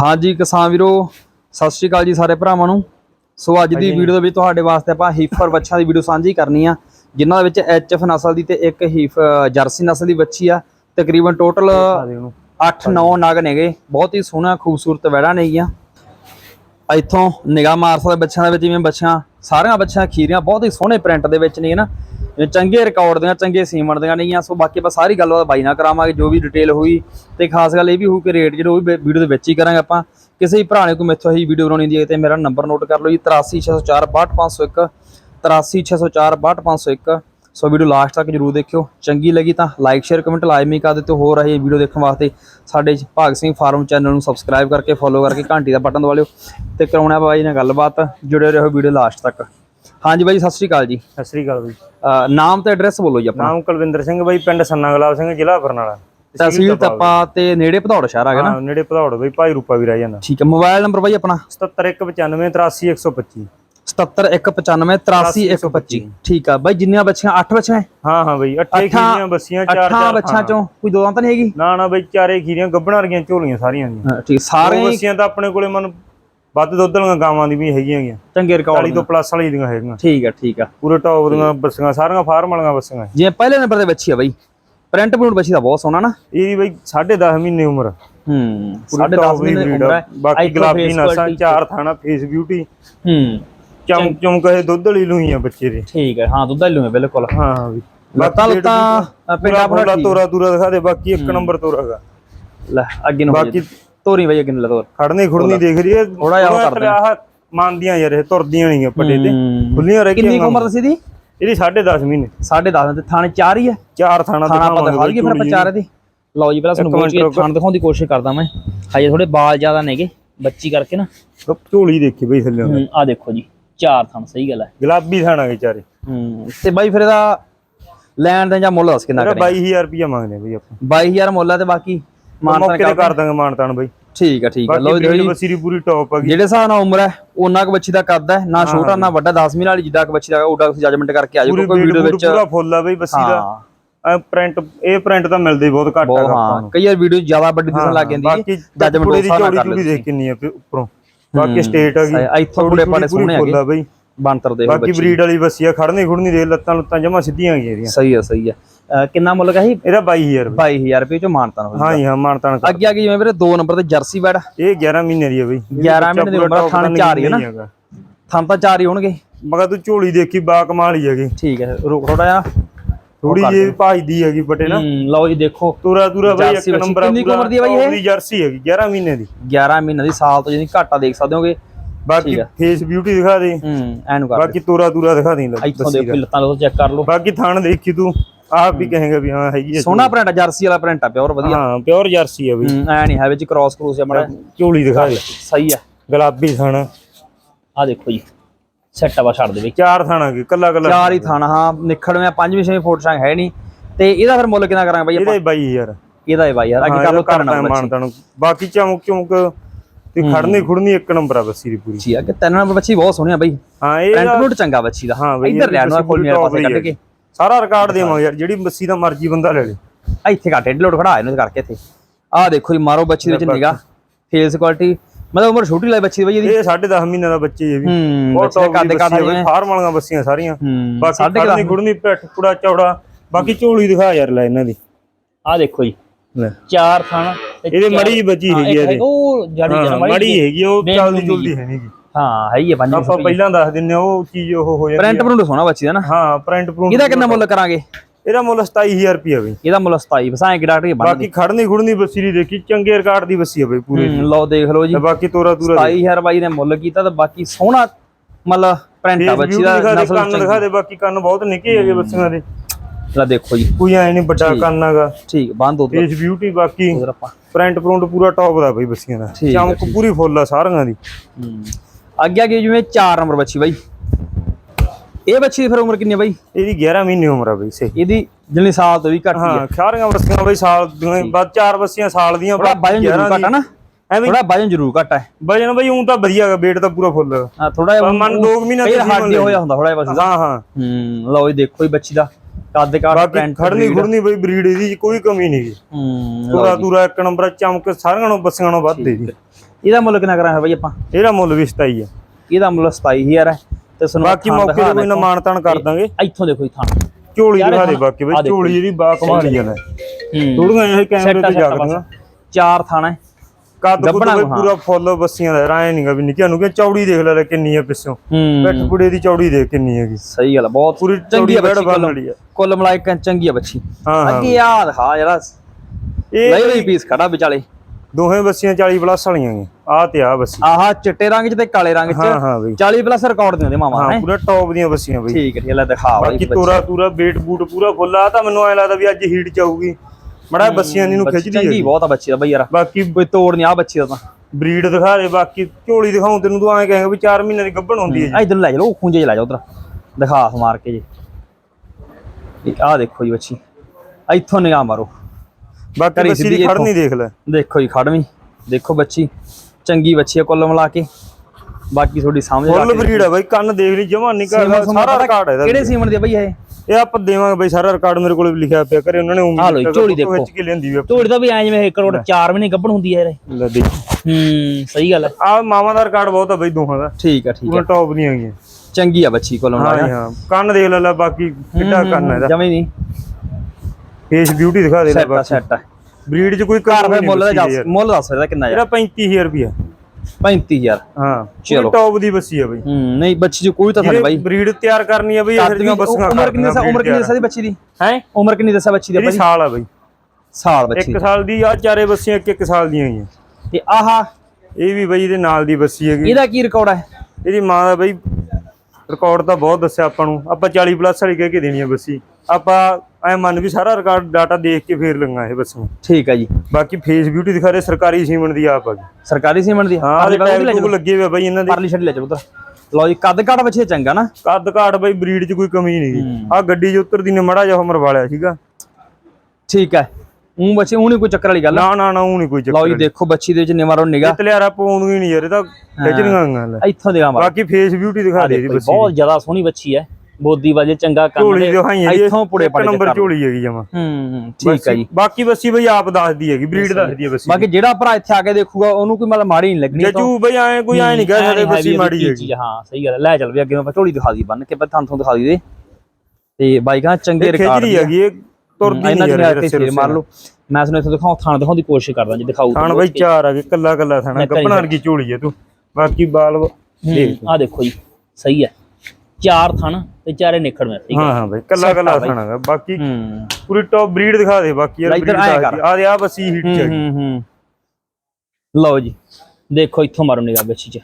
ਹਾਂਜੀ ਕਿਸਾਨ ਵੀਰੋ ਸਤਿ ਸ਼੍ਰੀ ਅਕਾਲ ਜੀ ਸਾਰੇ ਭਰਾਵਾਂ ਨੂੰ। ਸੋ ਅੱਜ ਦੀ ਵੀਡੀਓ ਦੇ ਵਿੱਚ ਤੁਹਾਡੇ ਵਾਸਤੇ ਆਪਾਂ ਹੀਫਰ ਬੱਚਿਆਂ ਦੀ ਵੀਡੀਓ ਸਾਂਝੀ ਕਰਨੀ ਆ ਜਿਨ੍ਹਾਂ ਦੇ ਵਿੱਚ ਐਚਐਫ ਨਸਲ ਦੀ ਤੇ ਇੱਕ ਹੀਫ ਜਰਸੀ ਨਸਲ ਦੀ ਬੱਚੀ ਆ। ਤਕਰੀਬਨ ਟੋਟਲ 8-9 ਨਗ ਨੇਗੇ। ਬਹੁਤ ਹੀ ਸੋਹਣਾ ਖੂਬਸੂਰਤ ਵੈੜਾ ਨੇਗੀਆਂ ਇੱਥੋਂ ਨਿਗਾਹ ਮਾਰ ਸਕਦੇ ਬੱਚਿਆਂ ਦੇ ਵਿੱਚ ਜਿਵੇਂ ਬੱਚਿਆਂ ਸਾਰੀਆਂ ਬੱਚਿਆਂ ਖੀਰੀਆਂ ਬਹੁਤ ਹੀ ਸੋਹਣੇ ਪ੍ਰਿੰਟ ਦੇ ਵਿੱਚ ਨੇ ਨਾ। ਇਹ ਚੰਗੇ ਰਿਕਾਰਡ ਦੀਆਂ, ਚੰਗੇ ਸੀਮਣ ਦੀਆਂ ਨੇਗੀਆਂ ਸੋ ਬਾਕੀ ਆਪਾਂ ਸਾਰੀ ਗੱਲਬਾਤ ਬਾਈ ਨਾਲ ਕਰਾਵਾਂਗੇ, ਜੋ ਵੀ ਡਿਟੇਲ ਹੋਈ। ਤੇ ਖਾਸ ਗੱਲ ਇਹ ਵੀ ਹੋਊ ਕਿ ਰੇਟ ਜਿਹੜਾ ਉਹ ਵੀ ਵੀਡੀਓ ਦੇ ਵਿੱਚ ਹੀ ਕਰਾਂਗੇ ਆਪਾਂ। ਕਿਸੇ ਵੀ ਭਰਾ ਨੇ ਕੋਈ ਮੈਥੋਂ ਹੀ ਵੀਡੀਓ ਬਣਾਉਣੀ ਦੀ ਤੇ ਮੇਰਾ ਨੰਬਰ ਨੋਟ ਕਰ ਲਓ ਜੀ 8360462501 8360462501 ਸੋ ਵੀਡੀਓ ਲਾਸਟ ਤੱਕ ਜਰੂਰ ਦੇਖਿਓ, ਚੰਗੀ ਲੱਗੀ ਤਾਂ ਲਾਈਕ ਸ਼ੇਅਰ ਕਮੈਂਟ ਲਾਜ਼ਮੀ ਕਰ ਦਿੱਤੇ, ਹੋਰ ਰਹੇ ਵੀਡੀਓ ਦੇਖਣ ਵਾਸਤੇ ਸਾਡੇ ਭਾਗ ਸਿੰਘ ਫਾਰਮ ਚੈਨਲ ਨੂੰ ਸਬਸਕ੍ਰਾਈਬ ਕਰਕੇ ਫੋਲੋ ਕਰਕੇ ਘੰਟੀ ਦਾ ਬਟਨ ਦਬਾ ਲਿਓ। ਤੇ ਕਰਾਉਣਾ ਬਾਈ ਨਾਲ ਗੱਲਬਾਤ, ਜੁੜੇ ਰਹੋ ਵੀਡੀਓ ਲਾਸਟ ਤੱਕ। ਹਾਂਜੀ ਬਾਈ ਸਤਿ ਸ਼੍ਰੀ ਅਕਾਲ ਜੀ। ਸਤਿ ਸ੍ਰੀ ਅਕਾਲ ਬਈ। ਨਾਮ ਤੇ ਐਡਰੈਸ ਬੋਲੋ ਜੀ ਆਪਣਾ। ਨਾਮ ਕੁਲਵਿੰਦਰ ਸਿੰਘ ਬਈ ਪਿੰਡ ਸੰਨਾ ਗੁਲਾਬ ਸਿੰਘ ਜ਼ਿਲ੍ਹਾ ਬਰਨਾਲਾ। ਤਹਿਸੀਲ ਤੱਪਾ ਤੇ ਨੇੜੇ ਭਦੌੜ ਸ਼ਹਿਰ ਆ ਗਿਆ ਨਾ। ਹਾਂ ਨੇੜੇ ਭਦੌੜ ਬਈ ਭਾਈ ਰੂਪਾ ਵੀ ਰਹਿ ਜਾਂਦਾ। ਠੀਕ ਹੈ ਮੋਬਾਈਲ ਨੰਬਰ ਬਾਈ ਆਪਣਾ? 7795 83125 7719383125 ਠੀਕ ਆ ਬਾਈ ਜਿੰਨੀਆਂ ਬੱਚੀਆਂ 8 ਬੱਚੀਆਂ ਹੈ? ਹਾਂ ਬਈ ਅੱਠੇ ਅੱਠਾਂ- ਖੀਰੀਆਂ ਬੱਸੀਆਂ ਚਾਰ ਅੱਠਾਂ ਚਾਰ ਬੱਚਿਆਂ ਚੋਂ ਕੋਈ ਦੋ ਤਾਂ ਨਹੀਂ ਹੈਗੀ? ਨਾ ਨਾ ਬਈ ਚਾਰੇ ਖੀਰੀਆਂ ਗੱਬਣਾ ਰਗੀਆਂ ਝੋਲੀਆਂ ਸਾਰੀਆਂ ਦੀਆਂ ਹਾਂ, ਠੀਕ ਸਾਰੇ ਬੱਸੀਆਂ ਤਾਂ ਆਪਣੇ ਕੋਲੇ ਮਨ ਵੱਧ ਦੁੱਧ ਵਾਲੀਆਂ ਗਾਵਾਂ ਦੀ ਵੀ ਹੈਗੀਆਂ ਗੀਆਂ ਚੰਗੇ 40 ਰਿਕਾਰਡ ਤੋਂ ਪਲੱਸ ਵਾਲੀ ਦੀਆਂ ਹੈਗੀਆਂ। ਠੀਕ ਆ ਠੀਕ ਆ। ਪੂਰੇ ਟੌਪ ਦੀਆਂ ਬੱਸੀਆਂ ਸਾਰੀਆਂ ਫਾਰਮ ਵਾਲੀਆਂ ਬੱਸੀਆਂ ਜਿਵੇਂ ਪਹਿਲੇ ਨੰਬਰ ਤੇ ਬੱਚੀ ਆ ਬਾਈ। ਪ੍ਰਿੰਟ ਪ੍ਰਿੰਟ ਬੱਚੀ ਦਾ ਬਹੁਤ ਸੋਹਣਾ ਨਾ। ਇਹਦੀ ਬਈ 10.5 ਮਹੀਨੇ ਉਮਰ। ਹੂੰ ਪੂਰੀ 10.5 top ਦੀ ਮਹੀਨੇ ਉਮਰ ਬਾਕੀ ਗੁਲਾਬੀ ਨਸਾਂ ਚਾਰ ਥਾਣਾ ਫੇਸ ਬਿਊਟੀ ਹੂੰ ਚਮਕ ਚਮਕ ਇਹ ਦੁੱਧ ਵਾਲੀ ਲੂਈਆਂ ਬੱਚੇ ਦੇ। ਠੀਕ ਹੈ ਹਾਂ ਦੁੱਧ ਲੂਏ ਬਿਲਕੁਲ। ਹਾਂ ਵੀ ਲੱਤਾਂ ਲੁੱਤਾਂ ਪਿੰਡਾ ਪੂਰਾ ਤੋਰਾ ਤੋਰਾ ਦਿਖਾ ਦੇ ਬਾਕੀ ਇੱਕ ਨੰਬਰ ਤੋਰਾ ਹੈਗਾ। ਲੈ ਅੱਗੇ ਨੂੰ ਬਾਕੀ ਤੋਰੀ ਬਾਈ ਅੱਗੇ ਨੂੰ ਲੈ ਤੋਰ ਖੜਨੀ ਖੁੜਨੀ ਦੇਖ ਰਹੀ ਹੈ। ਥੋੜ੍ਹਾ ਜਿਹਾ ਉਹ ਕਰ ਦੇਣਾ। ਆਹ ਮੰਨਦੀਆਂ ਯਾਰ ਇਹ ਤੁਰਦੀਆਂ ਨਹੀਂ ਪੱਟੇ ਤੇ। ਹੂੰ। ਖੁੱਲੀਆਂ ਰਹਿ ਕਿੰਨੀ ਗਈਆਂ ਕੁ ਉਮਰ ਦੱਸੀ ਦੀ? ਇਹਦੀ 10.5 ਮਹੀਨੇ। 10.5 ਤੇ ਥਾਣੇ 4 ਹੀ ਹੈ ਚਾਰ ਥਾਣਾ ਖਾਣਾ ਆਪਾਂ ਦਿਖਾਵਾਂਗੇ ਦਿਖਾ ਫਿਰ ਚਾਰੇ ਦੀ। ਲਓ ਜੀ ਪਹਿਲਾਂ ਤੁਹਾਨੂੰ ਗੋਲ ਕੇ ਥਾਣ ਦਿਖਾਉਣ ਦੀ ਕੋਸ਼ਿਸ਼ ਕਰਦਾ ਮੈਂ। ਹਜੇ ਥੋੜੇ ਬਾਲ ਜ਼ਿਆਦਾ ਨੇਗੇ ਬੱਚੀ ਕਰਕੇ ਨਾ। ਝੋਲੀ ਦੇਖੀ ਬਈ ਥੱਲੇ ਆਹ ਦੇਖੋ ਜੀ ਚਾਰ ਥਣ ਸਹੀ ਗੱਲ ਹੈ। ਗੁਲਾਬੀ ਥਾਣਾ ਵਿਚਾਰੇ। ਹੂੰ ਤੇ ਬਾਈ ਫਿਰ ਇਹਦਾ ਲੈਣ ਦਾ ਜਾਂ ਮੁੱਲ ਦੱਸ ਕਿੰਨਾ ਇਹਦਾ ਕਰੇ? 22000 ਰੁਪਇਆ ਮੰਗਦੇ ਆ ਬਈ ਆਪਾਂ। 22000 ਮੁੱਲ ਹੈ ਤੇ ਬਾਕੀ ਮਾਨਤਾਨ ਤੇ ਕਰ ਦਾਂਗੇ ਮਾਨਤਾਨ ਬਈ। ਠੀਕ ਹੈ ਠੀਕ ਹੈ ਲਓ ਬਾਕੀ ਜੀ। ਬਰੀਡ ਬਸੀਰੀ ਪੂਰੀ ਟੌਪ ਹੈਗੀ ਜਿਹੜੇ ਹਿਸਾਬ ਨਾਲ ਉਮਰ ਹੈ ਉਹਨਾਂ ਕੁ ਬੱਚੀ ਦਾ ਕੱਦ ਹੈ ਨਾ ਛੋਟਾ ਨਾ ਵੱਡਾ 10 ਮਹੀਨੇ ਵਾਲੀ ਜਿੱਦਾਂ ਕੁ ਬੱਚੀ ਦਾ ਉਹਦਾ ਤੁਸੀਂ ਜੱਜਮੈਂਟ ਕਰਕੇ ਆ ਜਾਓ ਪੂਰੀ ਕੋਈ ਵੀਡੀਓ ਵਿੱਚ ਪੂਰਾ ਫੁੱਲ ਆ ਬਈ ਬੱਸੀ ਦਾ। ਪ੍ਰਿੰਟ ਇਹ ਪ੍ਰਿੰਟ ਤਾਂ ਮਿਲਦੇ ਹੀ ਬਹੁਤ ਘੱਟ ਹੈਗਾ ਹਾਂ। ਕਈ ਵਾਰ ਵੀਡੀਓ ਜ਼ਿਆਦਾ ਵੱਡੀ ਦਿਸਣ ਲੱਗ ਜਾਂਦੀ ਹੈ ਜੱਜਮੈਂਟ ਦੀ ਝੋਲੀ ਲਿਓ ਦੇਖ ਕਿੰਨੀ ਆ ਉੱਪਰੋਂ। ਬਾਕੀ ਸਟੇਟ ਹੈਗੀ ਸਹੀ, ਇੱਥੋਂ ਕੁੜੇ ਪਾੜੇ ਸੋਹਣੇ ਫੁੱਲ ਆ ਬਈ। ਬੰਤਰ ਦੇ ਬਾਕੀ ਬਰੀਡ ਵਾਲੀ ਬੱਸੀ ਆ ਖੜਨੀ ਖੁੜਨੀ ਦੇ ਲੱਤਾਂ ਲੁੱਤਾਂ ਜਮਾ ਸਿੱਧੀਆਂ ਗਈਆਂ ਸਹੀ ਹੈ ਸਹੀ ਅਹ ਕਿੰਨਾ ਮੁੱਲ ਕਹੀ ਇਹਦਾ 22000 ਰੁਪਏ। 22000 ਰੁਪਏ ਚੋਂ ਮਾਨਤਾਨ ਹਾਂ ਜੀ ਹਾਂ ਮਾਨਤਾਨ ਕਰ ਅੱਗੇ ਆ ਗਈ ਜਿਵੇਂ ਵੀਰੇ 2 ਨੰਬਰ ਤੇ ਜਰਸੀ ਬੈਡ ਇਹ 11 ਮਹੀਨੇ ਦੀ ਆ ਬਈ। 11 ਮਹੀਨੇ ਦੀ ਉਮਰ ਥਣ ਚਾਰ ਹੀ ਹੈ ਨਾ। ਥਣ ਤਾਂ ਚਾਰ ਹੀ ਹੋਣਗੇ। ਮਗਾ ਤੂੰ ਝੋਲੀ ਦੇਖੀ ਬਾ ਕਮਾਲ ਹੀ ਹੈਗੀ। ਠੀਕ ਹੈ ਰੁਕ ਥੋੜਾ ਜਿਹਾ। ਥੋੜੀ ਜਿਹੀ ਭਾਜਦੀ ਹੈਗੀ ਬਟੇ ਨਾ। ਹੂੰ, ਲਓ ਜੀ ਦੇਖੋ। ਤੁਰਾ ਤੁਰਾ ਬਈ ਇੱਕ ਨੰਬਰ ਕਿੰਨੀ ਉਮਰ ਦੀ ਬਈ ਇਹ? ਜਰਸੀ ਹੈਗੀ 11 ਮਹੀਨੇ ਦੀ। 11 ਮਹੀਨੇ ਦੀ ਸਾਲ ਤੋਂ ਜਿਹਦੀ ਘਾਟਾ ਦੇਖ ਸਕਦੇ ਹੋਗੇ। ਬਾਕੀ ਫੇਸ ਬਿਊਟੀ ਦਿਖਾ ਦੇ। ਹੂੰ ਐਨੂੰ ਕਰ ਬਾਕੀ ਤੋਰਾ ਤੁਰਾ ਦਿਖਾ ਦੇ ਇੱਥੋਂ ਦੇਖੋ ਲੱਤਾਂ ਲੋ ਚੈੱਕ ਕਰ ਲਓ। ਬਾਕੀ ਥਣ ਦੇਖੀ ਤੂੰ। ਆਪ ਵੀ ਕਹੇਗਾ ਵੀ ਹਾਂ ਹੈਗੀ ਹੈ ਸੋਹਣਾ ਪ੍ਰਿੰਟ ਜਰਸੀ ਵਾਲਾ ਪ੍ਰਿੰਟ ਆ ਪਿਓਰ ਵਧੀਆ। ਹਾਂ ਪਿਓਰ ਜਰਸੀ ਆ ਬਈ। ਐ ਨਹੀਂ ਹੈ ਵਿੱਚ ਕ੍ਰਾਸ ਕਰੂਸ ਮੜਾ ਝੋਲੀ ਦਿਖਾ ਦੇ। ਸਹੀ ਹੈ ਗੁਲਾਬੀ ਥਣ। ਆ ਦੇਖੋ ਜੀ ਸੈੱਟ ਆ ਛੱਡ ਦੇ ਵਿੱਚ। ਚਾਰ ਥਾਣਾ ਕੀ ਕੱਲਾ ਕੱਲਾ ਚਾਰ ਹੀ ਥਾਣਾ ਹਾਂ ਨਿਖੜਵੇਂ ਪੰਜਵੀਂ ਛੇਵੀਂ ਫੋਟ ਸੰਗ ਹੈ ਨਹੀਂ ਤੇ ਇਹਦਾ ਫਿਰ ਮੁੱਲ ਕਿੰਨਾ ਕਰਾਂਗੇ ਬਾਈ ਆਪਾਂ? ਇਹਦੇ 22000 ਇਹਦਾ ਹੈ ਬਾਈ ਯਾਰ ਅੱਗੇ ਕਰ ਲਓ ਕਰਨਾ ਮਾਨਤਾ ਨੂੰ ਬਾਕੀ ਚਮਕ ਚਮਕ ਤੇ ਖੜਨੀ ਖੁੜਨੀ ਇੱਕ ਨੰਬਰ ਆ ਬੱਸੀ ਦੀ ਪੂਰੀ। ਬੱਚੀ ਆ ਕਿ ਤਿੰਨ ਨੰਬਰ ਬੱਚੀ ਬਹੁਤ ਸੋਹਣੀ ਆ ਬਾਈ। ਹਾਂ ਇਹ ਪ੍ਰਿੰਟ ਨੂਟ ਚੰਗਾ ਬੱਚੀ ਦਾ। ਹਾਂ ਬਈ ਇੱਧਰ ਲੈ ਆਉਣਾ ਕੋਲ ਮੇਰੇ ਪਾਸੇ ਕੱਢ ਕੇ। ਸਾਰਾ ਰਿਕਾਰਡ ਦੇਵਾਂਗੇ ਯਾਰ ਜਿਹੜੀ ਬੱਸੀ ਦਾ ਮਰਜ਼ੀ ਬੰਦਾ ਲੈ ਲੇ। ਆ ਇੱਥੇ ਘਾਟੇ ਲੋਡ ਖੜਾ ਇਹਨੂੰ ਕਰਕੇ ਇੱਥੇ। ਆਹ ਦੇਖੋ ਜੀ ਮਾਰੋ ਬੱਚੀ ਦੇ ਵਿੱਚ ਨਿਗਾ ਫੇਸ ਕੁਆਲਿਟੀ ਮਤਲਬ ਉਮਰ ਛੋਟੀ ਲੱਗ ਬੱਚੀ ਦੀ ਬਾਈ ਇਹਦੀ। ਇਹ 10.5 ਮਹੀਨੇ ਦਾ ਬੱਚੇ ਇਹ ਵੀ। ਬਹੁਤ ਕੱਦ ਦੀ ਕਾਠ ਬੱਸੀ ਆ ਜਿਵੇਂ ਫਾਰਮ ਵਾਲੀਆਂ ਬੱਸੀਆਂ ਸਾਰੀਆਂ। ਬਾਕੀ ਖੜਨੀ ਖੁੜਨੀ ਪਿੱਠ ਪੁੜਾ ਚੌੜਾ ਬਾਕੀ ਝੋਲੀ ਦਿਖਾ ਯਾਰ ਲੈ ਇਹਨਾਂ ਦੀ। ਆ ਦੇਖੋ ਜੀ ਚਾਰ ਥਣ ਤੇ ਇਹਦੇ ਮੜੀ ਬੱਚੀ ਹੈਗੀ ਹੈਗਾ ਉਹ ਜੜੀ ਮੜੀ ਹੈਗੀ ਉਹ ਚੱਲਦੀ ਜੁਲਦੀ ਹੈ ਨਹੀਂਗੀ ਹਾਂ ਹੈ ਹੀ ਹੈ ਆਪਾਂ ਪਹਿਲਾਂ ਦੱਸ ਦਿੰਨੇ ਆ, ਉਹ ਚੀਜ਼ ਉਹ ਹੋ ਜਾਂਦੀ ਪ੍ਰਿੰਟ ਪ੍ਰਿੰਟ ਸੋਹਣਾ ਬੱਚੀ ਦਾ ਨਾ। ਹਾਂ ਪ੍ਰਿੰਟ ਪ੍ਰੂੰਟ ਇਹਦਾ ਕਿੰਨਾ ਮੁੱਲ ਕਰਾਂਗੇ? ਇਹਦਾ ਮੁੱਲ 27000 ਰੁਪਏ ਬਈ। ਇਹਦਾ ਮੁੱਲ 27 ਬਸਾਂ ਕਿ ਡਾਕਟਰ ਬਣ ਬਾਕੀ ਖੜਨੀ ਖੁੜਨੀ ਬੱਸੀ ਦੀ ਦੇਖੀ ਚੰਗੇ ਰਿਕਾਰਡ ਦੀ ਬੱਸੀ ਆ ਬਈ ਪੂਰੇ ਹੂੰ, ਲਓ ਦੇਖ ਲਓ ਜੀ। ਤੇ ਬਾਕੀ ਤੋਰਾ ਤੂਰਾ 27000 ਬਾਈ ਨੇ ਮੁੱਲ ਕੀਤਾ ਤੇ ਬਾਕੀ ਸੋਹਣਾ ਮਤਲਬ ਪ੍ਰਿੰਟ ਆ ਬੱਚੀ ਦਾ ਦਿਖਾ ਦੇ ਨਸਲ ਕੰਨ ਦਿਖਾ ਦੇ ਬਾਕੀ ਕੰਨ ਬਹੁਤ ਨਿੱਕੇ ਹੈਗੇ ਬੱਸੀਆਂ ਦੇ। ਲੈ ਦੇਖੋ ਜੀ। ਕੋਈ ਐ ਨਹੀਂ ਵੱਡਾ ਕੰਨ ਹੈਗਾ। ਠੀਕ ਬੰਦ ਉਧਰ ਫੇਸ ਬਿਊਟੀ ਬਾਕੀ। ਆਪਾਂ। ਪ੍ਰਿੰਟ ਪ੍ਰੂੰਟ ਪੂਰਾ ਟੌਪ ਦਾ ਬਈ ਬੱਸੀਆਂ ਦਾ। ਠੀਕ ਹੈ, ਚਮਕ ਪੂਰੀ ਫੁੱਲ ਆ ਸਾਰੀਆਂ ਦੀ। ਹੂੰ। ਅੱਗੇ ਅੱਗੇ ਜਿਵੇਂ 4 ਨੰਬਰ ਬੱਚੀ ਬਾਈ। ਇਹ ਬੱਚੀ ਦੀ ਫਿਰ ਉਮਰ ਕਿੰਨੀ ਹੈ ਬਾਈ? ਇਹਦੀ 11 ਮਹੀਨੇ ਉਮਰ ਆ ਬਈ ਸੇ। ਇਹਦੀ ਜਿੰਨੀ ਸਾਲ ਤੋਂ ਵੀ ਘੱਟ ਹੀ ਹੈ ਹਾਂ ਸਾਰੀਆਂ ਬੱਸੀਆਂ ਬਈ ਸਾਲ ਦੀਆਂ ਬਾਅਦ ਚਾਰ ਬੱਸੀਆਂ ਸਾਲ ਦੀਆਂ ਥੋੜਾ ਵਜਨ ਜ਼ਰੂਰ ਘੱਟ ਹੈ ਨਾ। ਐਵੇਂ ਥੋੜਾ ਵਜਨ ਜ਼ਰੂਰ ਘੱਟ ਹੈ ਵਜਨ ਬਈ ਉਂ ਤਾਂ ਵਧੀਆ ਹੈਗਾ weight ਤਾਂ ਪੂਰਾ ਫੁੱਲ ਹਾਂ ਥੋੜਾ ਜਿਹਾ ਮਨ ਦੋ ਕੁ ਮਹੀਨੇ ਕਈ ਤੇ ਹਾਰਡ ਹੋਇਆ ਹੁੰਦਾ ਥੋੜਾ ਜਿਹਾ ਬਸ ਹਾਂ। ਹਾਂ ਹੂੰ ਲਓ ਜੀ ਦੇਖੋ ਜੀ ਬੱਚੀ ਦਾ। ਕੱਦ ਬਾਕੀ ਪ੍ਰਿੰਟ ਖੜਨੀ ਖੁੜਨੀ ਬਈ ਬਰੀਡ ਇਹਦੀ ਕੋਈ ਕਮੀ ਨਹੀਂ ਹੂੰ ਪੂਰਾ ਦੂਰਾ ਇੱਕ ਨੰਬਰ ਚਮਕ ਸਾਰੀਆਂ ਨੂੰ ਬੱਸੀਆਂ ਨੂੰ ਵੱਧ ਦੇ ਦੀ ਇਹਦਾ ਮੁੱਲ ਕਿੰਨਾ ਕਰਾਂਗੇ ਬਾਈ ਆਪਾਂ? ਇਹਦਾ ਮੁੱਲ ਵੀ 27 ਹੈ ਇਹਦਾ ਮੁੱਲ 27000 ਹੈ ਤੇ ਤੁਹਾਨੂੰ ਬਾਕੀ ਮੌਕੇ ਤੇ ਕੋਈ ਨਾ। ਮਾਨਤਾਨ ਕਰ ਦਾਂਗੇ। ਇੱਥੋਂ ਦੇਖੋ ਥਣ ਝੋਲੀ ਯਾਰ ਦਿਖਾ ਇਹ ਦੇ ਬਾਕੀ ਬਈ ਝੋਲੀ ਇਹਦੀ ਬਾ ਕਮਾਲੀ ਹੂੰ। ਥੋੜੀਆਂ ਇਹ ਕੈਮਰੇ ਤੇ ਜਾਗਦੀਆਂ। ਚਾਰ ਥਣ ਕੱਦ ਕੁੱਦ ਨੂੰ, ਪੂਰਾ ਫੁੱਲ ਬੱਸੀਆਂ ਦਾ ਰਾਏ ਨਹੀਂਗਾ ਵੀ ਨਿੱਕਿਆਂ ਨੂੰ ਕਿ ਚੌੜੀ ਦੇਖ ਲੈ ਲੈ ਕਿੰਨੀ ਆ ਪਿੱਛੋਂ। ਪਿੱਠ ਪੁੜੇ ਦੀ ਚੌੜੀ ਦੇਖ ਕਿੰਨੀ ਹੈਗੀ। ਸਹੀ ਗੱਲ ਬਹੁਤ ਪੂਰੀ ਚੰਗੀ ਬੈੜ ਕੁੱਲ ਵਾਲੀ ਆ। ਕੁੱਲ ਮਿਲਾ ਕੇ ਚੰਗੀ ਆ ਬੱਚੀ। ਅੱਗੇ ਆ ਦਿਖਾ ਜਰਾ ਇਹ ਲਈ ਪੀਸ ਖੜਾ ਵਿਚਾਲੇ। ਦੋਹੇ ਬੱਸੀਆਂ 40 ਪਲੱਸ ਵਾਲੀਆਂ ਨੇ। ਆ ਤੇ ਆ ਬੱਸੀ। ਆਹ ਚਿੱਟੇ ਰੰਗ ਚ ਤੇ ਕਾਲੇ ਰੰਗ ਹਾਂ ਚ ਹਾਂ ਬਈ। 40 ਪਲੱਸ ਰਿਕਾਰਡ ਦਿੰਦੇ ਮਾਮਾ ਹਾਂ ਹੈ? ਪੂਰਾ ਟੌਪ ਦੀਆਂ ਬੱਸੀਆਂ ਬਈ। ਠੀਕ ਹੈ ਹੈ, ਲੈ ਦਿਖਾ ਬਾਈ ਬਾਕੀ ਤੋਰਾ ਤੂਰਾ ਵੇਟ ਬੂਟ ਪੂਰਾ ਫੁੱਲ ਆ ਤਾਂ ਮੈਨੂੰ ਐ ਲੱਗਦਾ ਵੀ ਅੱਜ ਹੀਟ ਚ ਆਊਗੀ। ਮੜਾ ਬੱਸੀਆਂ ਨੂੰ ਖਿੱਚਦੀ ਚੰਗੀ ਹੈ ਬਹੁਤ ਆ ਬੱਚੀ ਦਾ ਬਈ ਯਾਰ। ਬਾਕੀ ਕੋਈ ਤੋੜ ਨਹੀਂ ਆ ਬੱਚੀ ਦਾ ਤਾਂ। ਬਰੀਡ ਦਿਖਾ ਦੇ ਬਾਕੀ ਝੋਲੀ ਦਿਖਾਉਂ ਤੈਨੂੰ ਤੂੰ ਐਂ ਕਹੇਗਾ ਵੀ 4 ਮਹੀਨੇ ਦੀ ਗੱਭਣ ਹੁੰਦੀ ਹੈ ਜੀ। ਇਧਰ ਲੈ ਚਲੋ ਖੁੰਝੇ ਲੈ ਜਾ ਉਧਰ। ਦਿਖਾ ਮਾਰ ਕੇ ਜੀ। ਇਹ ਆ ਦੇਖੋ ਜੀ ਬੱਚੀ। ਇੱਥੋਂ ਨਿਗਾਹ ਮਾਰੋ। ਬਾਕੀ ਸਿੱਧੀ ਦੀ। ਖੜਨੀ ਦੇਖ ਲੈ। ਦੇਖੋ ਜੀ ਖੜਵੀਂ ਦੇਖੋ ਬੱਚੀ ਚੰਗੀ ਬੱਚੀ ਆ ਕੁੱਲ ਮਿਲਾ ਕੇ। ਬਾਕੀ ਤੁਹਾਡੀ ਸਮਝ ਲਾ ਫੁੱਲ ਬਰੀਡ ਆ ਬਾਈ ਕੰਨ ਦੇਖ ਲਈ ਜਮਾ ਨਹੀਂ ਕਰਦਾ ਸਾਰਾ ਰਿਕਾਰਡ ਹੈ ਇਹਦਾ ਕਿਹੜੇ ਸੀਮਨ ਦੀ ਆ ਬਈ ਇਹ? ਇਹ ਆਪਾਂ ਦੇਵਾਂਗੇ ਬਾਈ ਸਾਰਾ ਰਿਕਾਰਡ ਮੇਰੇ ਕੋਲ ਵੀ ਲਿਖਿਆ ਪਿਆ ਕਰੇ ਉਹਨਾਂ ਨੇ ਆਹ ਲਓ ਜੀ, ਝੋਲੀ ਦੇਖੋ। ਵਿੱਚ ਕੇ ਲੈਂਦੀ ਵੀ ਝੋੜੀ ਦਾ ਵੀ ਐ ਜਿਵੇਂ 1 ਕਰੋੜ 4 ਮਹੀਨੇ ਗੱਭਣ ਹੁੰਦੀ ਹੈ ਇਹ। ਲੈ ਦੇਖ। ਹੂੰ ਸਹੀ ਗੱਲ ਹੈ ਆ ਮਾਮਾ ਦਾ ਰਿਕਾਰਡ ਬਹੁਤ ਆ ਬਾਈ ਦੋਹਾਂ ਦਾ। ਠੀਕ ਆ ਠੀਕ ਆ। ਟੌਪ ਦੀਆਂ ਹੈਗੀਆਂ। ਚੰਗੀ ਆ ਬੱਚੀ ਕੋਲ ਹਾਂ ਮਿਲਾ ਜੀ, ਹਾਂ। ਕੰਨ ਦੇਖ ਲੈ ਲੈ ਬਾਕੀ ਕਿੱਡਾ ਕੰਨ ਹੈ ਇਹਦਾ। ਜਮੇ ਨਹੀਂ। ਫੇਸ ਬਿਊਟੀ ਦਿਖਾ ਦੇ ਲੈ ਸੈੱਟ ਆ ਬਾਕੀ। ਸੈੱਟ ਆ। ਬਰੀਡ 'ਚ ਕੋਈ ਘਰ ਫੇ ਮੁੱਲ ਦਾ ਦੱਸ ਮੁੱਲ ਦੱਸ ਇਹਦਾ ਕਿੰਨਾ ਯਾਰ? ਇਹਦਾ 35000 ਰੁਪਿਆ 35000 ਹਾਂ ਚਲੋ। ਟੌਪ ਦੀ ਬੱਸੀ ਆ ਬਾਈ। ਹੂੰ ਨਹੀਂ ਬੱਚੀ ਚ ਕੋਈ ਤਾਂ ਨਹੀਂ ਬਾਈ। ਬਰੀਡ ਤਿਆਰ ਕਰਨੀ ਆ ਬਈ ਇਹ ਜਿਹੜੀਆਂ ਬੱਸੀਆਂ ਉਮਰ ਕਿੰਨੀ ਦੱਸਿਆ ਉਮਰ ਕਿੰਨੀ ਦੱਸਿਆ ਦੀ ਬੱਚੀ ਦੀ? ਹੈ? ਉਮਰ ਕਿੰਨੀ ਦੱਸਿਆ ਬੱਚੀ ਦੀ ਇਹਦੀ ਸਾਲ ਆ ਬਾਈ। ਸਾਲ ਬੱਚੀ 1 ਸਾਲ ਦੀ ਆ ਚਾਰੇ ਬੱਸੀਆਂ ਇੱਕ ਇੱਕ ਸਾਲ ਦੀਆਂ ਹੀ ਆ ਤੇ ਆਹਾ ਇਹ ਵੀ ਬਾਈ ਇਹਦੇ ਨਾਲ ਦੀ ਬੱਸੀ ਹੈਗੀ। ਇਹਦਾ ਕੀ ਰਿਕਾਰਡ ਹੈ ਇਹਦੀ ਮਾਂ ਦਾ ਬਾਈ ਰਿਕਾਰਡ ਤਾਂ ਬਹੁਤ ਦੱਸਿਆ ਆਪਾਂ ਨੂੰ। ਆਪਾਂ 40 ਪਲੱਸ ਵਾਲੀ ਕਹਿ ਕੇ ਦੇਣੀ ਆ ਬੱਸੀ। ਆਪਾਂ ਐ ਮੰਨ ਵੀ ਸਾਰਾ ਰਿਕਾਰਡ ਡਾਟਾ ਦੇਖ ਕੇ ਫੇਰ ਲੰਗਾ ਇਹ ਬੱਸਾਂ। ਠੀਕ ਹੈ ਜੀ। ਬਾਕੀ ਫੇਸ ਬਿਊਟੀ ਦਿਖਾ ਰਹੇ ਸਰਕਾਰੀ ਸੀਮਨ ਦੀ ਆਪ ਆ ਗਈ। ਸਰਕਾਰੀ ਸੀਮੈਂਟ ਦੀ? ਹਾਂ ਟੈਗ ਜਾਓ ਲੱਗੇ ਹੋਏ ਬਾਈ ਇਹਨਾਂ ਦੇ। ਪਰਲੀ ਛੱਡ ਲੈ ਉਧਰ ਲਓ ਜੀ ਕੱਦ ਕਾਠ ਬੱਚੇ ਚੰਗਾ ਨਾ। ਕੱਦ ਕਾਠ ਬਾਈ ਬਰੀਡ 'ਚ ਕੋਈ ਕਮੀ ਨਹੀਂ ਹੂੰ। ਆ ਗੱਡੀ 'ਚ ਉਤਰਦੀ ਨੇ ਮੜਾ ਜਿਹਾ ਮਰਵਾਲਿਆ ਸੀਗਾ। ਠੀਕ ਹੈ ਉਹ ਬੱਚੇ ਉਹ ਨਹੀਂ ਕੋਈ ਚੱਕਰ ਵਾਲੀ ਗੱਲ। ਨਾ ਨਾ ਨਾ ਉਹ ਨਹੀਂ ਕੋਈ ਲਓ ਚੱਕਰ ਜੀ ਦੇਖੋ ਬੱਚੀ ਦੇ ਵਿੱਚ ਨਿਵਾਰੋ ਨਿਗਾ ਤਲਿਆਰਾ ਪਾਉਂਦੀ ਨਹੀਂ ਯਾਰ ਇਹ ਤਾਂ ਖਿੱਚਣੀਆਂ ਗਾਂ ਇੱਥੋਂ ਦੇ ਮਾਰ। ਬਾਕੀ ਫੇਸ ਬਿਊਟੀ ਦਿਖਾ ਦੇ ਜੀ, ਬੱਸੀ ਬਹੁਤ ਜ਼ਿਆਦਾ ਸੋਹਣੀ ਬੱਚੀ ਹੈ। ਬੋਦੀ ਵਾਜੇ ਚੰਗਾ ਕੰਮ ਝੋਲੀ ਜੀ ਇੱਥੋਂ ਪੁੜੇ ਪੜੇ ਨੰਬਰ ਝੋਲੀ ਹੈਗੀ ਜਮਾ। ਹੂੰ ਠੀਕ ਹੈ ਜੀ। ਬਾਕੀ ਬੱਸੀ ਬਈ ਆਪ ਦੱਸਦੀ ਹੈਗੀ ਬਰੀਡ ਦੱਸਦੀ ਹੈ ਬੱਸੀ ਬਾਕੀ ਜਿਹੜਾ ਭਰਾ ਇੱਥੇ ਆ ਕੇ ਦੇਖੂਗਾ ਉਹਨੂੰ ਕੋਈ ਮਤਲਬ ਮਾੜੀ ਨਹੀਂ ਲੱਗਣੀ ਜੱਜੂ ਬਈ ਐ ਕੋਈ ਐ ਨਹੀਂ ਕਹਿ ਸਕਦੇ ਬੱਸੀ ਮਾੜੀ ਹੈਗੀ। ਹਾਂ ਸਹੀ ਗੱਲ। ਲੈ ਚੱਲ ਵੀ ਅੱਗੇ ਆਪਾਂ ਝੋਲੀ ਦਿਖਾ ਦੀ ਬੰਨ ਕੇ ਤੁਹਾਨੂੰ ਤੁਹਾਨੂੰ ਦਿਖਾ ਦੀ ਦੇ ਤੇ ਬਾਈਕਾਂ ਚੰਗੇ ਰਿਕਾਰਡ ਖਿੱਚਦੀ ਹੈਗੀ ਇਹ ਤੁਰਦੀ ਇਹਨਾਂ ਨਹੀਂ ਦੀ ਯਾਰ ਤੇ ਫੇਰ ਮਾਰ ਲਓ। ਮੈਂ ਤੁਹਾਨੂੰ ਇੱਥੇ ਦਿਖਾਉਂ ਥਾਣ ਦਿਖਾਉਣ ਦੀ ਕੋਸ਼ਿਸ਼ ਕਰਦਾ ਜੇ ਦਿਖਾਊ ਖਾਣ ਬਈ ਚਾਰ ਆ ਗਏ ਕੱਲਾ ਕੱਲਾ ਥਾਣਾ ਗੱਪਣਾ ਵਰਗੀ ਝੋਲੀ ਹੈ ਤੂੰ। ਬਾਕੀ ਬਾਲ ਦੇਖ ਆ ਦੇਖੋ ਜੀ ਸਹੀ ਹੈ ਚਾਰ ਥਣ ਤੇ ਚਾਰੇ ਨਿਖੜਵੇਂ ਠੀਕ ਹੈ? ਹਾਂ ਹਾਂ ਬਈ ਕੱਲਾ ਕੱਲਾ ਥਾਣਾ ਗਾ ਬਾਕੀ ਪੂਰੀ ਟੌਪ ਬਰੀਡ ਦਿਖਾ ਦੇ ਬਾਕੀ ਯਾਰ ਬਰੀਡ ਆ ਦੇ ਆ ਬੱਸੀ ਹਿੱਟ ਚ ਹੂੰ ਹੂੰ। ਲਓ ਜੀ ਦੇਖੋ ਇੱਥੋਂ ਮਾਰੋ ਨਿਗਾ ਬੱਚੀ ਚ।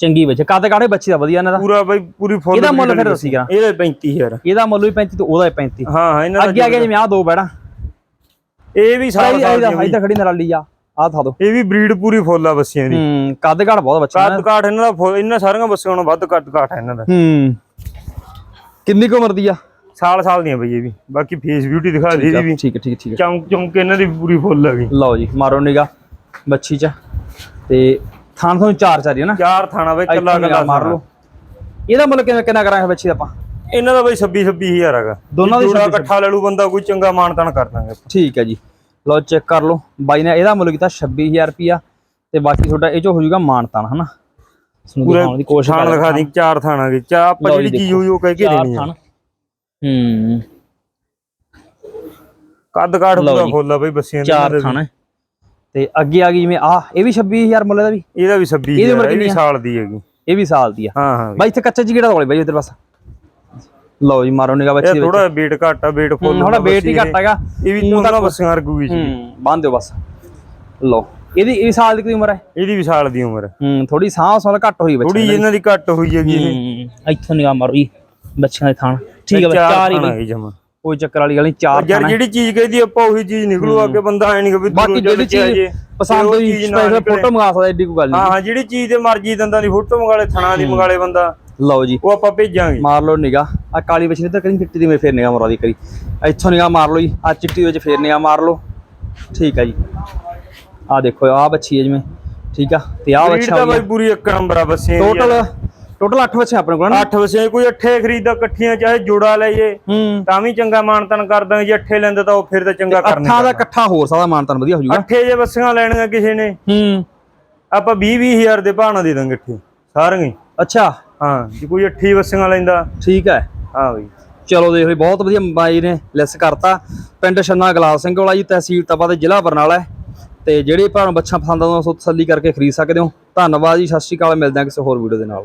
ਚੰਗੀ ਬੱਚੀ ਕਾਦੇ ਕਾੜੇ ਬੱਚੀ ਦਾ ਵਧੀਆ ਇਹਨਾਂ ਦਾ? ਪੂਰਾ ਬਈ ਪੂਰੀ ਫੁੱਲ ਇਹਦਾ ਮੁੱਲ ਫਿਰ ਦੱਸੀ ਕਰਾਂ। ਇਹਦਾ 35000 ਇਹਦਾ ਮੁੱਲ ਵੀ 35 ਤੇ ਉਹਦਾ ਵੀ 35 ਹਾਂ ਹਾਂ ਇਹਨਾਂ ਅੱਗੇ ਆ ਗਿਆ ਜਿਵੇਂ ਆ ਦੋ ਬੈੜਾ। ਇਹ ਵੀ ਦੀਆਂ ਬਈ। ਇੱਧਰ ਖੜੀ ਨਰਾਲੀ ਆ। ਆ ਥਾ ਦੋ। ਇਹ ਵੀ ਬਰੀਡ ਪੂਰੀ ਫੁੱਲ ਆ ਬੱਸੀਆਂ ਦੀ। ਹੂੰ ਕੱਦ ਘੜ ਬਹੁਤ ਬੱਚਾ ਕੱਦ ਕਾਠ ਇਹਨਾਂ ਦਾ ਫੁੱਲ- ਇਹਨਾਂ ਸਾਰੀਆਂ ਬੱਸੀਆਂ ਨਾਲੋਂ ਵੱਧ ਕੱਦ ਹੈ ਇਹਨਾਂ ਦਾ। ਹੂੰ। ਕਿੰਨੀ ਕੁ ਉਮਰ ਦੀ ਆ? ਸਾਲ ਸਾਲ ਦੀਆਂ ਬਈ ਇਹ ਵੀ। ਬਾਕੀ ਫੇਸ ਬਿਊਟੀ ਦਿਖਾ ਦੇ ਇਹਦੀ ਵੀ। ਠੀਕ ਹੈ ਠੀਕ ਹੈ ਠੀਕ ਹੈ ਚੌਂਕ ਚੌਂਕ ਇਹਨਾਂ ਦੀ ਪੂਰੀ ਫੁੱਲ ਹੈਗੀ ਲਓ ਜੀ ਮਾਰੋ ਨਿਗਾ ਬੱਚੀ ਚ। ਤੇ ਥਾਂ ਤੁਹਾਨੂੰ ਚਾਰ ਚਾਰੀ ਹੈ ਨਾ? ਚਾਰ ਥਾਣਾ ਬਈ ਕੱਲਾ ਕੱਲਾ ਮਾਰ ਲਓ। ਇਹਦਾ ਮੁੱਲ ਕਿੰਨਾ ਕਿੰਨਾ ਕਰਾਂਗੇ ਬੱਚੀ ਦਾ ਆਪਾਂ? ਇਹਨਾਂ ਦਾ ਬਈ 26 26000 ਹੈਗਾ। ਦੋਨਾਂ ਦੀ ਜੋੜਾ 26 ਇਕੱਠਾ ਲੈ ਲੂ ਬੰਦਾ ਕੋਈ ਚੰਗਾ ਮਾਨਤਾਨ ਕਰ ਦਾਂਗੇ। ਠੀਕ ਹੈ ਜੀ। ਲਓ ਚੈੱਕ ਕਰ ਲਓ। ਬਾਈ ਨੇ ਇਹਦਾ ਮੁੱਲ ਕੀਤਾ 26000 ਰੁਪਿਆ ਤੇ ਬਾਕੀ ਤੁਹਾਡਾ ਇਹ ਚੋ ਹੋ ਜਾਊਗਾ ਮਾਨਤਾਨ ਹਨਾ? ਪੂਰੇ ਦੀ ਕੋਸ਼ਿਸ਼ ਥਾਣ ਦਿਖਾ ਦੀ ਚਾਰ ਥਾਣਾ ਦੀ। ਚਾ ਆਪਾਂ ਜਿਹੜੀ ਚੀਜ਼ ਉਹ ਕਹਿ ਕੇ ਚਾਰ ਦੇਣੀ ਹੈ। ਕੱਦ ਕਾਠ ਪੂਰਾ ਆ ਬਈ ਬੱਸੀਆਂ ਦੇ ਚਾਰ ਥਣ ਤੇ ਅੱਗੇ ਆ ਗਈ ਜਿਵੇਂ ਆ ਇਹ ਵੀ 26000 ਮੁੱਲ ਦਾ ਵੀ? ਇਹਦਾ ਵੀ 26 ਇਹਦੀ? ਸਾਲ ਦੀ ਹੈਗੀ। ਇਹ ਵੀ ਸਾਲ ਦੀ ਆ। ਹਾਂ ਹਾਂ। ਬਾਈ ਇੱਥੇ ਕੱਚਾ ਜੀ ਕਿਹੜਾ ਕੋਲੇ ਬਾਈ ਉਧਰ ਬਸ? ਲਓ ਜੀ ਮਾਰੋ ਨਿਗਾ ਬੱਚੀ ਇਹ ਦੇ ਵਿੱਚ ਥੋੜਾ weight ਘੱਟ ਆ weight ਫੁੱਲ ਥੋੜਾ weight ਹੀ ਘੱਟ ਹੈਗਾ। ਇਹ ਵੀ ਦੋਨਾਂ ਬੱਸੀਆਂ ਵਰਗੂਗੀ ਸੀ ਹੂੰ ਬੰਨ ਦਿਓ ਬਸ। ਲਓ ਇਹਦੀ ਇਹ ਸਾਲ ਦੀ ਕੀ ਉਮਰ ਹੈ? ਇਹਦੀ ਵੀ ਸਾਲ ਦੀ ਉਮਰ ਹੂੰ। ਥੋੜੀ ਸਾਹ ਸਾਲ ਘੱਟ ਹੋਈ ਬੱਚੀ ਥੋੜੀ ਇਹਨਾਂ ਦੀ ਘੱਟ ਹੋਈ ਹੈਗੀ ਇਹ। ਹੂੰ ਇੱਥੋਂ ਨਿਗਾ ਮਾਰੋ ਜੀ ਬੱਚਿਆਂ ਦੇ ਥਾਣ। ਠੀਕ ਹੈ ਚਾਰ ਹੀ ਜਮਾ। ਕੋਈ ਚੱਕਰ ਵਾਲੀ ਗੱਲ ਨਹੀਂ ਚਾਰ ਯਾਰ ਜਿਹੜੀ ਚੀਜ਼ ਕਹਿੰਦੀ ਆਪਾਂ ਉਹੀ ਚੀਜ਼ ਨਿਕਲੂ ਆ ਕੇ ਬੰਦਾ ਐ ਨਹੀਂ ਕਿ ਬਾਕੀ ਜਿਹੜੀ ਚੀਜ਼ ਪਸੰਦ ਹੋਈ ਸਪੈਸ਼ਲ। ਫੋਟੋ ਮੰਗਾ ਸਕਦਾ ਏਡੀ ਕੋਈ ਗੱਲ ਹਾਂ ਨਹੀਂ। ਹਾਂ ਜਿਹੜੀ ਚੀਜ਼ ਤੇ ਮਰਜ਼ੀ ਦੰਦਾਂ ਦੀ ਫੋਟੋ ਮੰਗਾਲੇ ਥਣਾ ਦੀ ਮੰਗਾਲੇ ਬੰਦਾ। ਲਓ ਜੀ। ਉਹ ਆਪਾਂ ਭੇਜਾਂਗੇ। ਮਾਰ ਲਓ ਨਿਗਾ ਆ ਕਾਲੀ ਬੱਚੀ ਨੇ ਤਾਂ ਕਰੀ ਚਿੱਟੀ ਦੀ ਮੈਂ ਫੇਰ ਨਿਗਾ ਮਰਾ ਦੀ ਕਰੀ। ਇੱਥੋਂ ਨਿਗਾ ਮਾਰ ਲਓ ਜੀ। ਆ ਚਿੱਟੀ ਵਿੱਚ ਫੇਰ ਨਿਗਾ ਮਾਰ ਲਓ। ਠੀਕ ਹੈ ਜੀ। ਆ ਦੇਖੋ ਆ ਬੱਚੀ ਹੈ ਜਿਵੇਂ ਠੀਕ ਆ। ਤੇ ਆ ਬੱਚਾ ਤਾਂ ਬਾਈ ਪੂਰੀ ਇੱਕ ਨੰਬਰ ਆ ਬੱਸੇ ਟੋਟਲ ਟੋਟਲ 8 ਬੱਚੇ ਆਪਣੇ ਕੋਲ ਨਾ? 8 ਬੱਸੇ ਕੋਈ ਅੱਠੇ ਖਰੀਦਾ ਇਕੱਠੀਆਂ ਚਾਹੇ ਜੋੜਾ ਲੈ ਜੇ। ਤਾਂ ਵੀ ਚੰਗਾ ਮਾਨਤਨ ਕਰ ਦਾਂਗੇ ਜੇ ਅੱਠੇ ਲੈਂਦੇ ਤਾਂ ਉਹ ਫਿਰ ਤਾਂ ਚੰਗਾ ਕਰਨੇ ਅੱਠਾਂ ਦਾ ਇਕੱਠਾ ਹੋਰ ਸਕਦਾ ਮਾਨਤਨ ਵਧੀਆ ਹੋ ਜਾਊਗਾ ਅੱਠੇ ਜੇ ਬੱਸੀਆਂ ਲੈਣੀਆਂ ਕਿਸੇ ਨੇ ਹੂੰ। ਆਪਾਂ 20 20000 ਦੇ ਨਾਲ ਦੇ ਦਾਂਗੇ ਇੱਥੇ ਸਾਰੀਆਂ ਅੱਛਾ। ਹਾਂ ਜੇ ਕੋਈ 28 ਬੱਸੀਆਂ ਲੈਂਦਾ। ਠੀਕ ਹੈ। ਹਾਂ ਬਈ। ਚਲੋ ਦੇਖ ਲਈ ਬਹੁਤ ਵਧੀਆ ਬਾਈ ਨੇ ਲੈਸ ਕਰਤਾ। ਪਿੰਡ ਛੰਨਾ ਗਲਾਬ ਸਿੰਘ ਵਾਲਾ ਜੀ ਤਹਿਸੀਲ ਤਪਾ ਤੇ ਜ਼ਿਲ੍ਹਾ ਬਰਨਾਲਾ ਤੇ ਜਿਹੜੇ ਭਰਾ ਨੂੰ ਬੱਚਾ ਪਸੰਦ ਆਉਂਦਾ ਸੋ ਤਸੱਲੀ ਕਰਕੇ ਖਰੀਦ ਸਕਦੇ ਹੋ। ਧੰਨਵਾਦ ਜੀ ਸਤਿ ਸ਼੍ਰੀ ਅਕਾਲ ਮਿਲਦੇ ਹਾਂ ਕਿਸੇ ਹੋਰ ਵੀਡੀਓ ਦੇ ਨਾਲ।